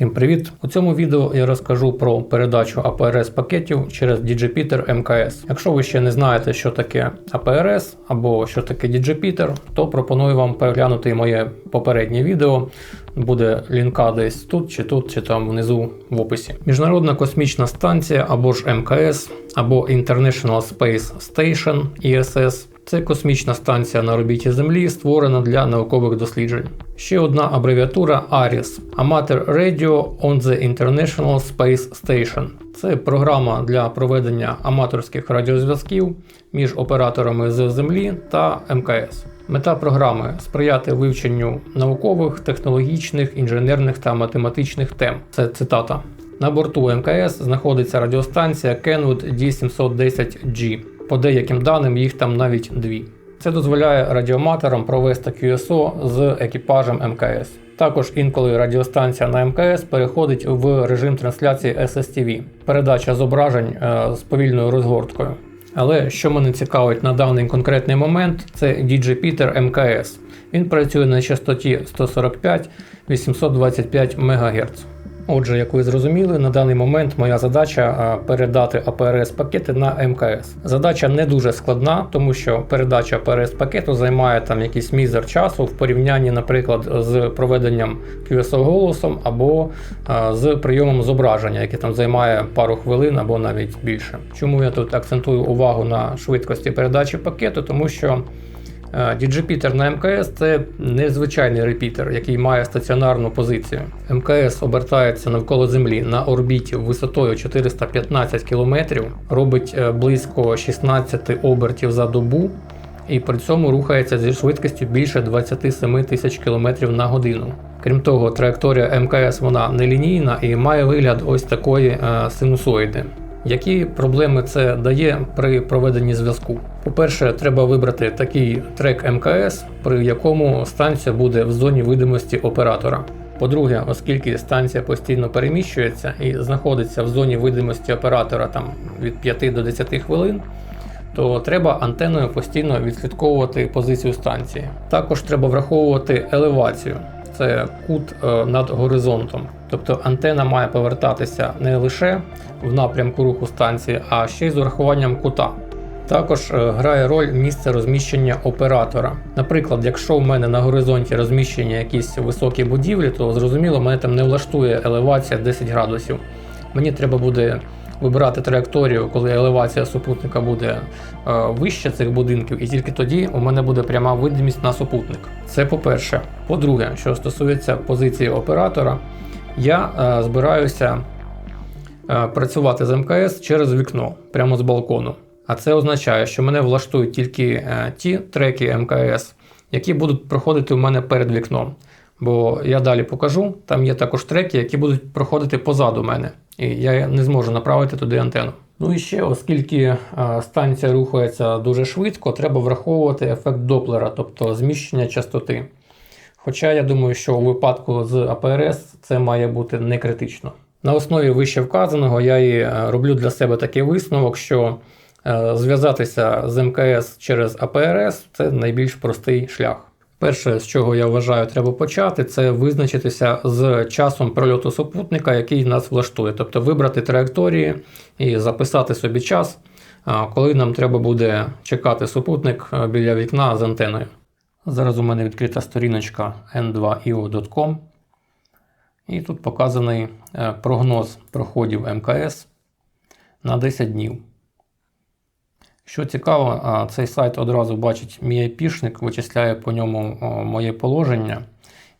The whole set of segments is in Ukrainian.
Всім привіт! У цьому відео я розкажу про передачу APRS пакетів через DigiPeter МКС. Якщо ви ще не знаєте, що таке APRS або що таке DigiPeter, то пропоную вам переглянути моє попереднє відео. Буде лінка десь тут, чи тут, чи там внизу в описі. Міжнародна космічна станція або ж МКС, або International Space Station ISS це космічна станція на орбіті Землі, створена для наукових досліджень. Ще одна абревіатура ARIS Amateur Radio on the International Space Station. Це програма для проведення аматорських радіозв'язків між операторами з Землі та МКС. Мета програми сприяти вивченню наукових, технологічних, інженерних та математичних тем. Це цитата. На борту МКС знаходиться радіостанція Kenwood D710G. По деяким даним їх там навіть дві. Це дозволяє радіоматорам провести QSO з екіпажем МКС. Також інколи радіостанція на МКС переходить в режим трансляції SSTV, передача зображень е, з повільною розгорткою. Але що мене цікавить на даний конкретний момент, це DigiPeter МКС. Він працює на частоті 145-825 МГц. Отже, як ви зрозуміли, на даний момент моя задача передати АПРС пакети на МКС. Задача не дуже складна, тому що передача АПРС пакету займає там якийсь мізер часу в порівнянні, наприклад, з проведенням QSO голосом або з прийомом зображення, яке там займає пару хвилин або навіть більше. Чому я тут акцентую увагу на швидкості передачі пакету? Тому що DigiPeter на МКС це незвичайний репітер, який має стаціонарну позицію. МКС обертається навколо Землі на орбіті висотою 415 км, робить е, близько 16 обертів за добу і при цьому рухається зі швидкістю більше 27 тисяч км на годину. Крім того, траєкторія МКС вона нелінійна і має вигляд ось такої е, синусоїди. Які проблеми це дає при проведенні зв'язку? По-перше, треба вибрати такий трек МКС, при якому станція буде в зоні видимості оператора. По-друге, оскільки станція постійно переміщується і знаходиться в зоні видимості оператора там від 5 до 10 хвилин, то треба антеною постійно відслідковувати позицію станції. Також треба враховувати елевацію це кут е, над горизонтом. Тобто антена має повертатися не лише в напрямку руху станції, а ще й з урахуванням кута. Також е, грає роль місце розміщення оператора. Наприклад, якщо в мене на горизонті розміщення якісь високі будівлі, то зрозуміло, мене там не влаштує елевація 10 градусів. Мені треба буде вибирати траєкторію, коли елевація супутника буде е, вище цих будинків, і тільки тоді у мене буде пряма видимість на супутник. Це по-перше. По-друге, що стосується позиції оператора, я е, збираюся е, працювати з МКС через вікно, прямо з балкону. А це означає, що мене влаштують тільки ті треки МКС, які будуть проходити у мене перед вікном. Бо я далі покажу, там є також треки, які будуть проходити позаду мене і я не зможу направити туди антенну. Ну і ще, оскільки е, станція рухається дуже швидко, треба враховувати ефект Доплера, тобто зміщення частоти. Хоча я думаю, що у випадку з АПРС це має бути не критично. На основі вище вказаного я і е, роблю для себе такий висновок, що е, зв'язатися з МКС через АПРС це найбільш простий шлях. Перше, з чого я вважаю, треба почати, це визначитися з часом прольоту супутника, який нас влаштує. Тобто вибрати траєкторії і записати собі час, коли нам треба буде чекати супутник біля вікна з антеною. Зараз у мене відкрита сторіночка n2io.com. І тут показаний е, прогноз проходів МКС на 10 днів. Що цікаво, цей сайт одразу бачить мій айпішник, вичисляє по ньому моє положення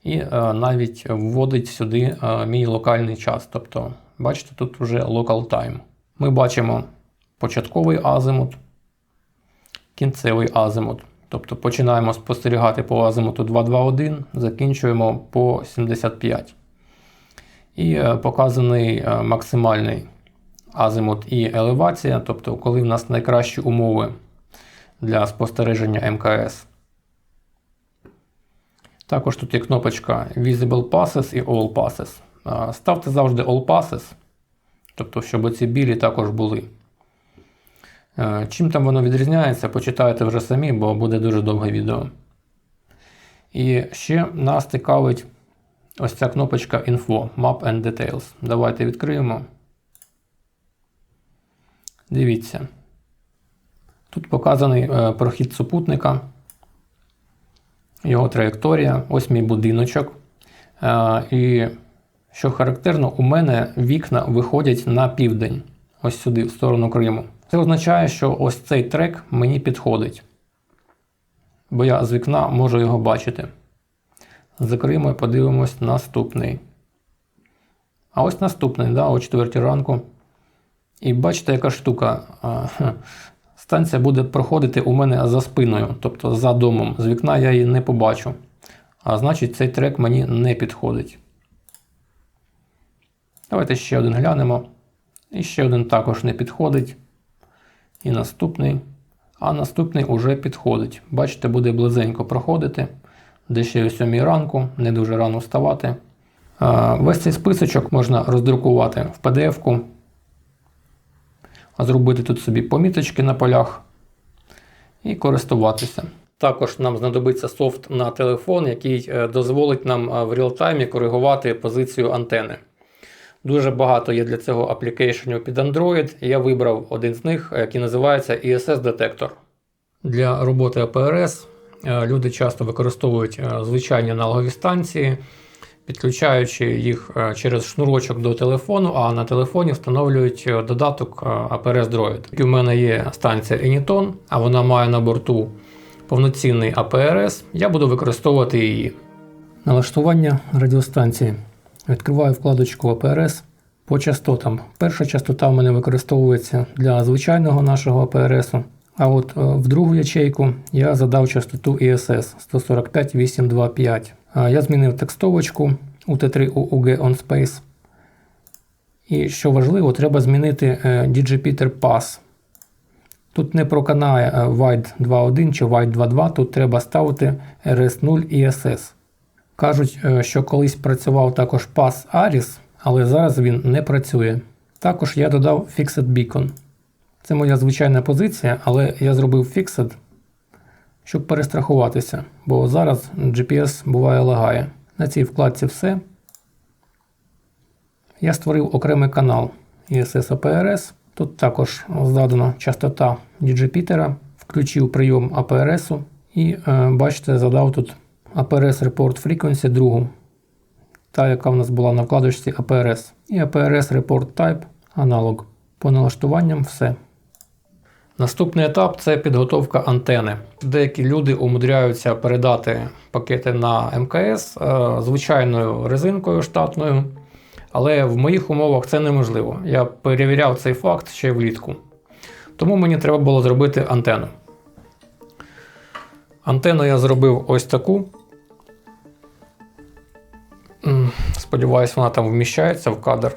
і навіть вводить сюди мій локальний час. Тобто, бачите, тут вже local time. Ми бачимо початковий азимут, кінцевий азимут. Тобто починаємо спостерігати по азимуту 221, закінчуємо по 75. І е, показаний е, максимальний азимут і елевація, тобто коли в нас найкращі умови для спостереження МКС. Також тут є кнопочка Visible Passes і All Passes. Ставте завжди All Passes, тобто, щоб ці білі також були. Чим там воно відрізняється, почитайте вже самі, бо буде дуже довге відео. І ще нас цікавить ось ця кнопочка Info, Map and Details. Давайте відкриємо. Дивіться. Тут показаний е, прохід супутника, його траєкторія, ось мій будиночок. Е, і що характерно, у мене вікна виходять на південь, ось сюди, в сторону Криму. Це означає, що ось цей трек мені підходить. Бо я з вікна можу його бачити. Закриємо і подивимось наступний. А ось наступний, да, о 4 ранку. І бачите, яка штука. Станція буде проходити у мене за спиною, тобто за домом. З вікна я її не побачу. А значить, цей трек мені не підходить. Давайте ще один глянемо. І ще один також не підходить. І наступний. А наступний уже підходить. Бачите, буде близенько проходити. Де ще о 7 ранку, не дуже рано вставати. Весь цей списочок можна роздрукувати в PDF-ку, зробити тут собі поміточки на полях і користуватися. Також нам знадобиться софт на телефон, який е, дозволить нам е, в реалтаймі коригувати позицію антени. Дуже багато є для цього аплікейшенів під Android. Я вибрав один з них, який називається ISS-детектор. Для роботи АПРС е, люди часто використовують е, звичайні аналогові станції, підключаючи їх е, через шнурочок до телефону, а на телефоні встановлюють е, додаток APRS Droid. У мене є станція Eniton, а вона має на борту повноцінний APRS. Я буду використовувати її. Налаштування радіостанції. Відкриваю вкладочку APRS по частотам. Перша частота в мене використовується для звичайного нашого APRS. А от е, в другу ячейку я задав частоту ISS 145.825. Я змінив текстовочку UT3 UG on Space. І що важливо, треба змінити е, Digipeater Pass. Тут не проканає е, Wide 2.1 чи Wide 2.2, тут треба ставити RS0 ISS. Кажуть, е, що колись працював також Pass Aris, але зараз він не працює. Також я додав Fixed Beacon. Це моя звичайна позиція, але я зробив Fixed, щоб перестрахуватися, бо зараз GPS буває лагає. На цій вкладці все. Я створив окремий канал ISS APRS. Тут також задана частота Digipitera, включив прийом APRS і е, бачите, задав тут APRS Report Frequency другу, та, яка в нас була на вкладочці APRS. І APRS Report Type аналог. По налаштуванням все. Наступний етап це підготовка антени. Деякі люди умудряються передати пакети на МКС е, звичайною резинкою штатною. Але в моїх умовах це неможливо. Я перевіряв цей факт ще влітку. Тому мені треба було зробити антенну. Антенну я зробив ось таку. Сподіваюсь, вона там вміщається в кадр.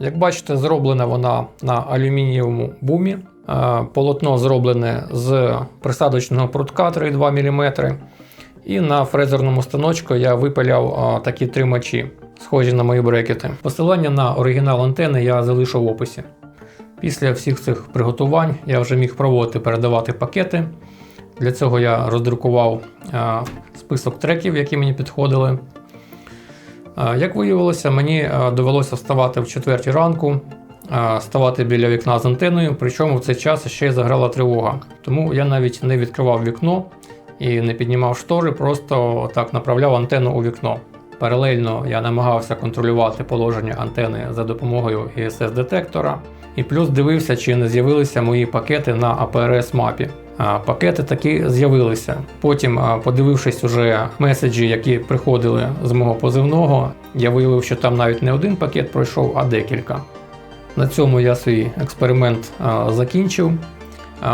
Як бачите, зроблена вона на алюмінієвому бумі. Е, Полотно зроблене з присадочного прутка 3,2 мм. І на фрезерному станочку я випиляв а, такі тримачі, схожі на мої брекети. Посилання на оригінал антени я залишу в описі. Після всіх цих приготувань я вже міг пробувати передавати пакети. Для цього я роздрукував список треків, які мені підходили. Як виявилося, мені довелося вставати в 4 ранку, ставати біля вікна з антеною, причому в цей час ще й заграла тривога. Тому я навіть не відкривав вікно і не піднімав штори, просто так направляв антенну у вікно. Паралельно я намагався контролювати положення антени за допомогою ISS-детектора. І плюс дивився, чи не з'явилися мої пакети на APRS мапі. Пакети таки з'явилися. Потім, подивившись уже меседжі, які приходили з мого позивного, я виявив, що там навіть не один пакет пройшов, а декілька. На цьому я свій експеримент закінчив.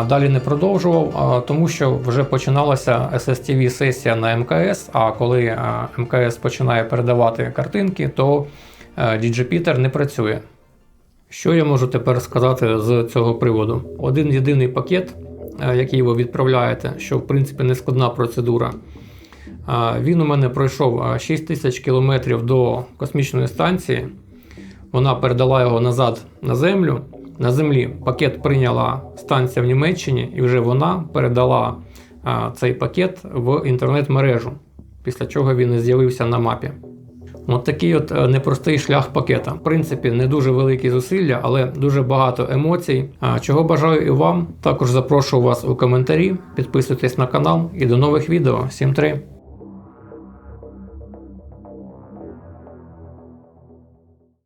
Далі не продовжував, тому що вже починалася SSTV сесія на МКС. А коли МКС починає передавати картинки, то а, Digipiter не працює. Що я можу тепер сказати з цього приводу? Один єдиний пакет, який ви відправляєте, що в принципі не складна процедура. Він у мене пройшов а, 6 тисяч кілометрів до космічної станції. Вона передала його назад на землю. На землі пакет прийняла станція в Німеччині, і вже вона передала а, цей пакет в інтернет-мережу. після чого він і з'явився на мапі. От такий от е, непростий шлях пакета. В принципі, не дуже великі зусилля, але дуже багато емоцій. А чого бажаю і вам. Також запрошую вас у коментарі. Підписуйтесь на канал і до нових відео. Всім три!